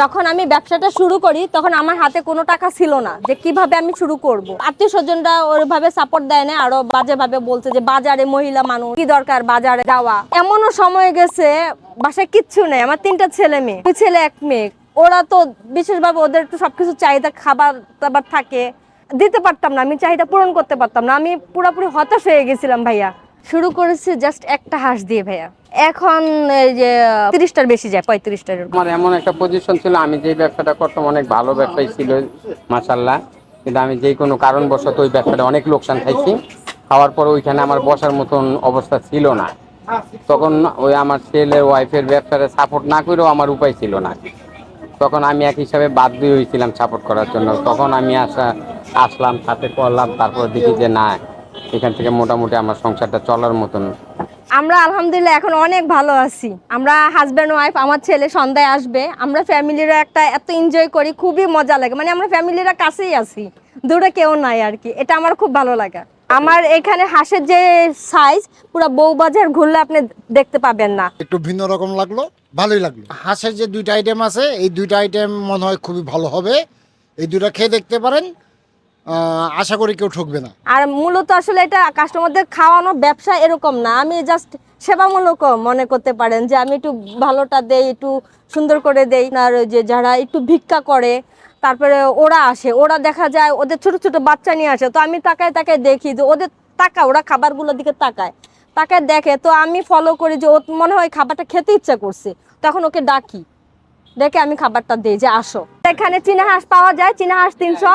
যখন আমি ব্যবসাটা শুরু করি, তখন আমার হাতে কোনো টাকা ছিল না যে কীভাবে আমি শুরু করব। আত্মীয় স্বজনরা ওইভাবে সাপোর্ট দেয় না, আরও বাজে ভাবে বলছে যে বাজারে মহিলা মানুষ, কি দরকার বাজারে যাওয়া? এমনও সময় গেছে, বাসায় কিচ্ছু নেই, আমার তিনটা ছেলে মেয়ে, দুই ছেলে, এক মেয়ে। ওরা তো বিশেষভাবে ওদের একটু সবকিছু চাহিদা, খাবার দাবার থাকে। দিতে পারতাম না, আমি চাহিদা পূরণ করতে পারতাম না, আমি পুরোপুরি হতাশ হয়ে গেছিলাম ভাইয়া। শুরু করেছি জাস্ট একটা হাঁস দিয়ে ভাইয়া। এখন যে, তিরিশটার বেশি যায়, পঁয়ত্রিশটার। আমার এমন একটা পজিশন ছিল, আমি যে ব্যবসাটা করতাম, অনেক ভালো ব্যবসায়ী ছিল মাসাল্লাহ কিন্তু আমি যে কোনো কারণবশত ওই ব্যবসাটা অনেক লোকসান খাইছি। খাওয়ার পর ওইখানে আমার বসার মতন অবস্থা ছিল না। তখন ওই আমার ছেলের ওয়াইফের ব্যবসাটা সাপোর্ট না করেও আমার উপায় ছিল না। তখন আমি এক হিসাবে বাধ্য হয়েছিলাম সাপোর্ট করার জন্য। তখন আমি আসা, আসলাম, সাথে করলাম, তারপর দেখি যে না এখান থেকে মোটামুটি আমার সংসারটা চলার মতন। আমরা আলহামদুলিল্লাহ এখন অনেক ভালো আছি। আমরা হাজব্যান্ড ওয়াইফ আমার ছেলে সন্ধ্যায় আসবে। আমরা ফ্যামিলিরা একটা এত এনজয় করি খুবই মজা লাগে। মানে আমরা ফ্যামিলিরা কাছেই আছি। দূরে কেউ নাই আর কি। এটা আমার খুব ভালো লাগে। আমার এখানে হাঁসের যে সাইজ পুরো বউবাজার ঘুরলে আপনি দেখতে পাবেন না। একটু ভিন্ন রকম লাগল ভালোই লাগল। হাঁসের যে দুইটা আইটেম আছে এই দুইটা আইটেম মনে হয় খুবই ভালো হবে। এই দুইটা খেয়ে দেখতে পারেন। আশা করি কেউ ঠকবে না। আর মূলত আসলে এটা কাস্টমারদের খাওয়ানো ব্যবসা এরকম না। আমি জাস্ট সেবামূলক মনে করতে পারেন যে আমি একটু ভালোটা দেই, একটু সুন্দর করে দেই। আর যে যারা একটু ভিক্ষা করে, তারপরে ওরা আসে, ওরা দেখা যায় ওদের ছোট ছোট বাচ্চা নিয়ে আসে। তো আমি তাকায় তাকায় দেখি যে ওদের তাকা ওরা খাবারগুলোর দিকে তাকায়। তাকায় দেখে, তো আমি ফলো করি যে ও মনে হয় খাবারটা খেতে ইচ্ছা করছে। তখন ওকে ডাকি ডেকে আমি খাবারটা দিই যে আসো। এখানে চীনা হাঁস পাওয়া যায় চীনা হাঁস তিনশো।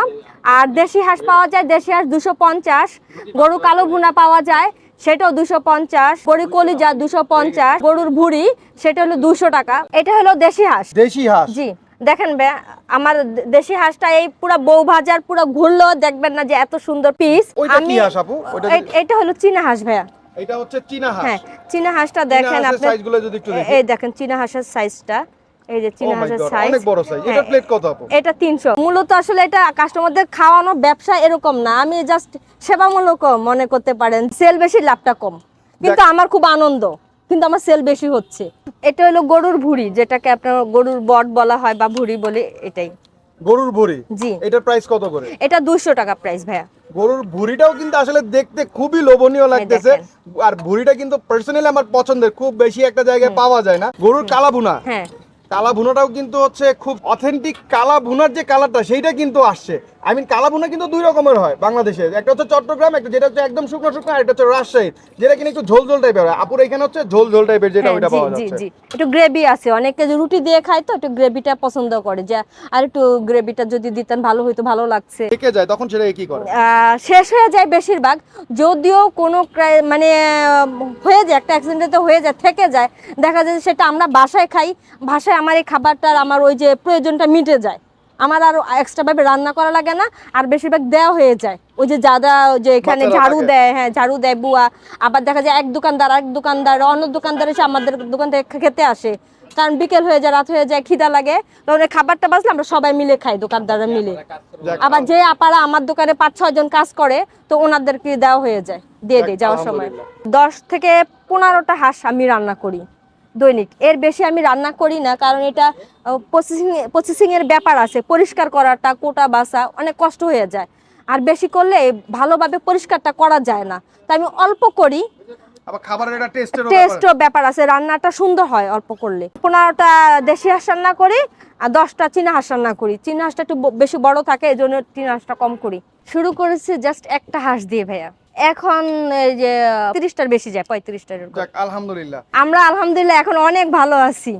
আর দেশি হাঁস পাওয়া যায় দেশি হাঁস দুশো পঞ্চাশ। গরু কালো ভুনা পাওয়া যায় সেটাও দুশো পঞ্চাশ। গরু কলিজা দুশো পঞ্চাশ। গরুর ভুড়ি সেটা হলো দুশো টাকা। এটা হলো দেশি হাঁস। দেশি হাঁস। জি দেখেন বে আমার দেশি হাঁসটা এই পুরো বউ ভাজার পুরো ঘুরলেও দেখবেন না যে এত সুন্দর পিস কি- এটা হলো চীনা হাঁস ভাইয়া। এটা হচ্ছে চীনা হাঁস। হ্যাঁ চীনা হাঁসটা দেখেন আপনি সাইজগুলো যদি একটু দেখি। এই দেখেন চীনা হাঁসের সাইজটা এই যে Oh চীনা হাঁসের সাইজ অনেক বড় size। এটা plate কত আপু? এটা তিনশো। মূলত আসলে এটা কাস্টমারদের খাওয়ানো ব্যবসা এরকম না। আমি জাস্ট সেবামূলক মনে করতে পারেন সেল বেশি লাভটা কম। কিন্তু আমার খুব আনন্দ কিন্তু আমার সেল বেশি হচ্ছে। এটা হলো গরুর ভুড়ি যেটাকে আপনার গরুর বট বলা হয় বা ভুড়ি বলে এটাই। গরুর ভুড়ি? জি। এটার প্রাইস কত করে? এটা দুশো টাকা প্রাইস ভাইয়া। গরুর ভুড়িটাও কিন্তু আসলে দেখতে খুবই লোভনীয় লাগতেছে। আর ভুড়িটা কিন্তু পার্সোনালি আমার পছন্দের খুব বেশি একটা জায়গায় পাওয়া যায় না। গরুর কালা ভুনা হ্যাঁ। কালা ভুনাটাও কিন্তু হচ্ছে খুব অথেন্টিক কালা ভুনার যে কালারটা সেইটা কিন্তু আসছে। আই মিন কালা ভুনা কিন্তু দুই রকমের হয় বাংলাদেশে একটা হচ্ছে চট্টগ্রাম একটা যেটা হচ্ছে একদম শুকনো শুকনো আর একটা হচ্ছে রাজশাহী যেটা কিন্তু একটু ঝোল ঝোল টাইপের হয়। আপুর এখানে হচ্ছে ঝোল ঝোল টাইপের যেটা হ্যাঁ, ওইটা পাওয়া যাচ্ছে। জি। একটু গ্রেভি আছে। অনেকে রুটি দিয়ে খায় তো একটু গ্রেভিটা পছন্দ করে। যে আর একটু গ্রেভিটা যদি দিতেন ভালো হইতো ভালো লাগছে। থেকে যায় তখন সেটা কি করে? শেষ হয়ে যায় বেশিরভাগ। যদিও কোনো মানে হয়ে যায় একটা অ্যাক্সিডেন্টে তো হয়ে যায় থেকে যায়। দেখা যায় যে সেটা আমরা বাসায় খাই বাসায় আমার এই খাবারটার আমার ওই যে প্রয়োজনটা মিটে যায়। আমার আর এক্সট্রাভাবে রান্না করা লাগে না আর বেশিরভাগ দেওয়া হয়ে যায়। ওই যে যারা ওই যে এখানে ঝাড়ু দেয় হ্যাঁ ঝাড়ু দেয় বুয়া। আবার দেখা যায় এক দোকানদার এক দোকানদার অন্য দোকানদার এসে আমাদের দোকান থেকে খেতে আসে। কারণ বিকেল হয়ে যায় রাত হয়ে যায় খিদা লাগে। তখন খাবারটা বাজলে আমরা সবাই মিলে খাই দোকানদাররা মিলে। আবার যে আপারা আমার দোকানে পাঁচ ছয় জন কাজ করে তো ওনাদেরকে দেওয়া হয়ে যায় দিয়ে দিই যাওয়ার সময়। দশ থেকে পনেরোটা হাঁস আমি রান্না করি। দৈনিক। এর বেশি আমি রান্না করি না কারণ এটা প্রসেসিং প্রসেসিং এর ব্যাপার আছে। পরিষ্কার করাটা কোটা বাসা অনেক কষ্ট হয়ে যায়। আর বেশি করলে ভালোভাবে পরিষ্কারটা করা যায় না। তাই আমি অল্প করি। আবার খাবারের একটা টেস্টের টেস্টও ব্যাপার আছে রান্নাটা সুন্দর হয় অল্প করলে। পনেরোটা দেশি হাঁস রান্না করি আর দশটা চীনা হাঁস রান্না করি। চীনা হাঁসটা একটু বেশি বড় থাকে এই জন্য চীনা হাঁসটা কম করি। শুরু করেছি জাস্ট একটা হাঁস দিয়ে ভাইয়া। এখন এই যে তিরিশটার বেশি যায় পঁয়ত্রিশটার আলহামদুলিল্লাহ। আমরা আলহামদুলিল্লাহ এখন অনেক ভালো আছি।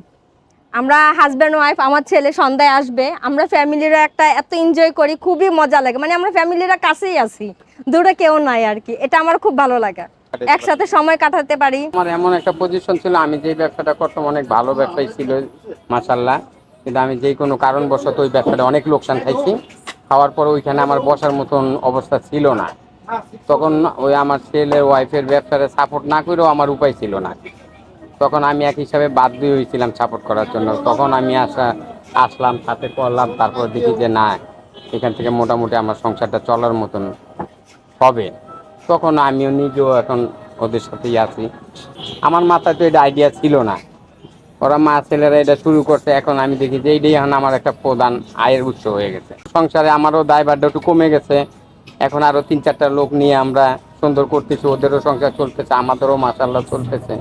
আমরা হাজব্যান্ড ওয়াইফ আমার ছেলে সন্ধ্যায় আসবে। আমরা ফ্যামিলিরা একটা এত এনজয় করি খুবই মজা লাগে। মানে আমরা ফ্যামিলিরা কাছেই আছি দূরে কেউ নাই আর কি। এটা আমার খুব ভালো লাগে। একসাথে সময় কাটাতে পারি। আমার এমন একটা পজিশন ছিল আমি যেই ব্যবসাটা করতাম অনেক ভালো ব্যবসায়ী ছিল মাসাল্লাহ কিন্তু আমি যেই কোনো কারণবশত ওই ব্যবসাটা অনেক লোকসান খাইছি। খাওয়ার পর ওইখানে আমার বসার মতন অবস্থা ছিল না। তখন ওই আমার ছেলের ওয়াইফের ব্যবসাটা সাপোর্ট না করেও আমার উপায় ছিল না। তখন আমি এক হিসাবে বাধ্য হয়েছিলাম সাপোর্ট করার জন্য। তখন আমি আসা, আসলাম, সাথে করলাম, তারপর দেখি যে না, এখান থেকে মোটামুটি আমার সংসারটা চলার মতন হবে। তখন আমিও নিজেও এখন ওদের সাথেই আছি। আমার মাথায় তো এটা আইডিয়া ছিল না। ওরা মা ছেলেরা এটা শুরু করছে, এখন আমি দেখি যে এইটাই এখন আমার একটা প্রধান আয়ের উৎস হয়ে গেছে। সংসারে আমারও দায়ভারটা একটু কমে গেছে। এখন আরও তিন চারটা লোক নিয়ে আমরা সুন্দর করতেছি ওদেরও সংসার চলতেছে আমাদেরও মাসাল্লাহ চলতেছে।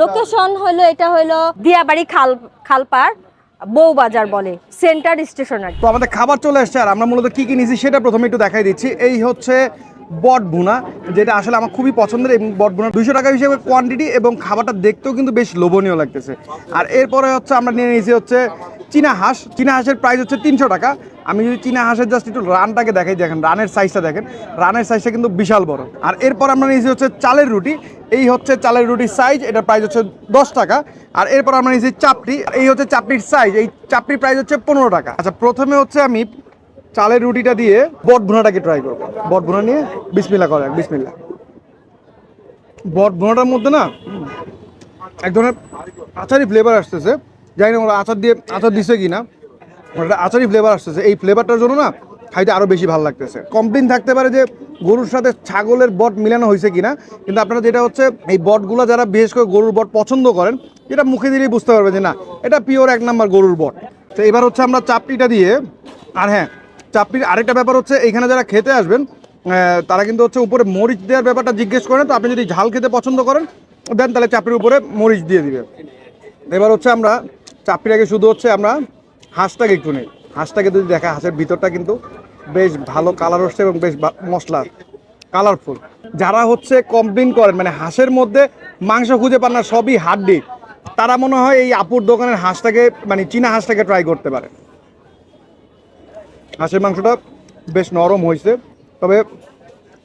লোকেশন হলো এটা হলো দিয়াবাড়ি খাল খালপার বউবাজার বলে সেন্টার স্টেশন আর কি। তো আমাদের খাবার চলে আসছে আর আমরা মূলত কি কি নিয়েছি সেটা প্রথমে একটু দেখাই দিচ্ছি। এই হচ্ছে বট ভুনা যেটা আসলে আমার খুবই পছন্দের এবং বট ভুনা দুইশো টাকা হিসেবে কোয়ান্টিটি এবং খাবারটা দেখতেও কিন্তু বেশ লোভনীয় লাগতেছে। আর এরপরে হচ্ছে আমরা নিয়ে নিয়েছি হচ্ছে চীনা হাঁস, চীনা হাঁসের প্রাইস হচ্ছে তিনশো টাকা। আমি যদি চীনা হাঁসের জাস্ট একটু রানটাকে দেখাই, দেখেন, রানের সাইজটা দেখেন। রানের সাইজটা কিন্তু বিশাল বড়। আর এরপর আমরা নিয়েছি হচ্ছে চালের রুটি। এই হচ্ছে চালের রুটির সাইজ এটার প্রাইস হচ্ছে দশ টাকা। আর এরপর আমরা নিয়েছি চাপটি এই হচ্ছে চাপটির সাইজ এই চাপটির প্রাইস হচ্ছে পনেরো টাকা। আচ্ছা প্রথমে হচ্ছে আমি চালের রুটিটা দিয়ে বট ভুনাটাকে ট্রাই করব। বট ভুনা নিয়ে? বিসমিল্লা করে বিসমিল্লা বট ভুনাটার মধ্যে না, এক ধরনের আচারি ফ্লেভার আসতেছে। জানি না ওরা আচার দিয়ে আচার দিছে কি না ওটা আচারি ফ্লেভার আসতেছে। এই ফ্লেভারটার জন্য না খাইতে আরও বেশি ভালো লাগতেছে। কমপ্লেন থাকতে পারে যে গরুর সাথে ছাগলের বট মিলানো হয়েছে কিনা, কিন্তু আপনারা যেটা হচ্ছে, এই বটগুলো যারা বিশেষ করে গরুর বট পছন্দ করেন, এটা মুখে দিলেই বুঝতে পারবে যে না, এটা পিওর এক নাম্বার গরুর বট। তো এবার হচ্ছে আমরা চাপটিটা দিয়ে, আর হ্যাঁ চাপটির আরেকটা ব্যাপার হচ্ছে এখানে যারা খেতে আসবেন তারা কিন্তু হচ্ছে উপরে মরিচ দেওয়ার ব্যাপারটা জিজ্ঞেস করেন তো আপনি যদি ঝাল খেতে পছন্দ করেন, দেন তাহলে চাপটির উপরে মরিচ দিয়ে দিবে। এবার হচ্ছে আমরা চাপড়িটাকে শুধু হচ্ছে আমরা হাঁসটাকে একটু নেই। হাঁসটাকে যদি দেখা, হাঁসের ভিতরটা কিন্তু বেশ ভালো কালার হচ্ছে এবং বেশ মশলা কালারফুল যারা হচ্ছে কমপ্লেন করেন মানে হাঁসের মধ্যে মাংস খুঁজে পান না, সবই হাড্ডি। তারা মনে হয় এই আপুর দোকানের হাঁসটাকে মানে চীনা হাঁসটাকে ট্রাই করতে পারে। হাঁসের মাংসটা বেশ নরম হয়েছে। তবে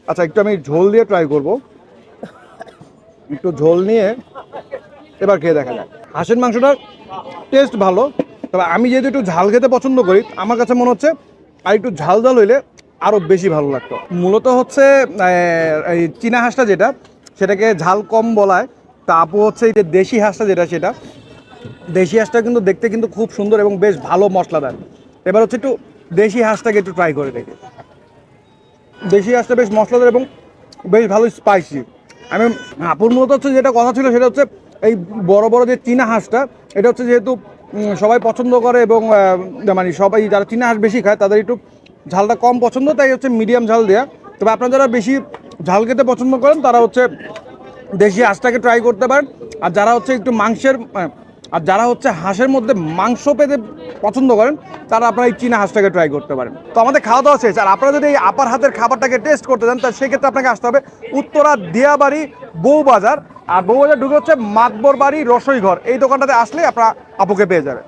আচ্ছা একটু আমি ঝোল দিয়ে ট্রাই করব। একটু ঝোল নিয়ে এবার খেয়ে দেখা যাক। হাঁসের মাংসটার টেস্ট ভালো, তবে আমি যেহেতু একটু ঝাল খেতে পছন্দ করি, আমার কাছে মনে হচ্ছে আর একটু ঝাল ঝাল হইলে আরও বেশি ভালো লাগতো। মূলত হচ্ছে এই চীনা হাঁসটা যেটা, সেটাকে ঝাল কম বলায়। তা আপু হচ্ছে এই যে দেশি হাঁসটা যেটা, সেটা। দেশি হাঁসটা কিন্তু দেখতে কিন্তু খুব সুন্দর এবং বেশ ভালো মশলাদার। এবার হচ্ছে একটু দেশি হাঁসটাকে একটু ট্রাই করে দেখি। দেশি হাঁসটা বেশ মশলাদার এবং বেশ ভালো স্পাইসি আমি, আপুর মূলত হচ্ছে যেটা কথা ছিল, সেটা হচ্ছে এই বড় বড় যে চীনা হাঁসটা, এটা হচ্ছে যেহেতু সবাই পছন্দ করে এবং মানে সবাই যারা চীনা হাঁস বেশি খায়, তাদের একটু ঝালটা কম পছন্দ, তাই হচ্ছে মিডিয়াম ঝাল দেওয়া তবে আপনারা যারা বেশি ঝাল খেতে পছন্দ করেন, তারা হচ্ছে দেশি হাঁসটাকে ট্রাই করতে পারেন। আর যারা হচ্ছে একটু মাংসের আর যারা হচ্ছে হাঁসের মধ্যে মাংস পেতে পছন্দ করেন, তারা আপনারা এই চীনা হাঁসটাকে ট্রাই করতে পারেন। তো আমাদের খাওয়া দাওয়া শেষ। আর আপনারা যদি এই আপার হাতের খাবারটাকে টেস্ট করতে চান তাহলে সেক্ষেত্রে আপনাকে আসতে হবে উত্তরা দিয়াবাড়ি বউবাজার আর বউবাজার ঢুকে হচ্ছে মাতবর বাড়ি রসই ঘর এই দোকানটাতে আসলে আপনারা আপুকে পেয়ে যাবেন।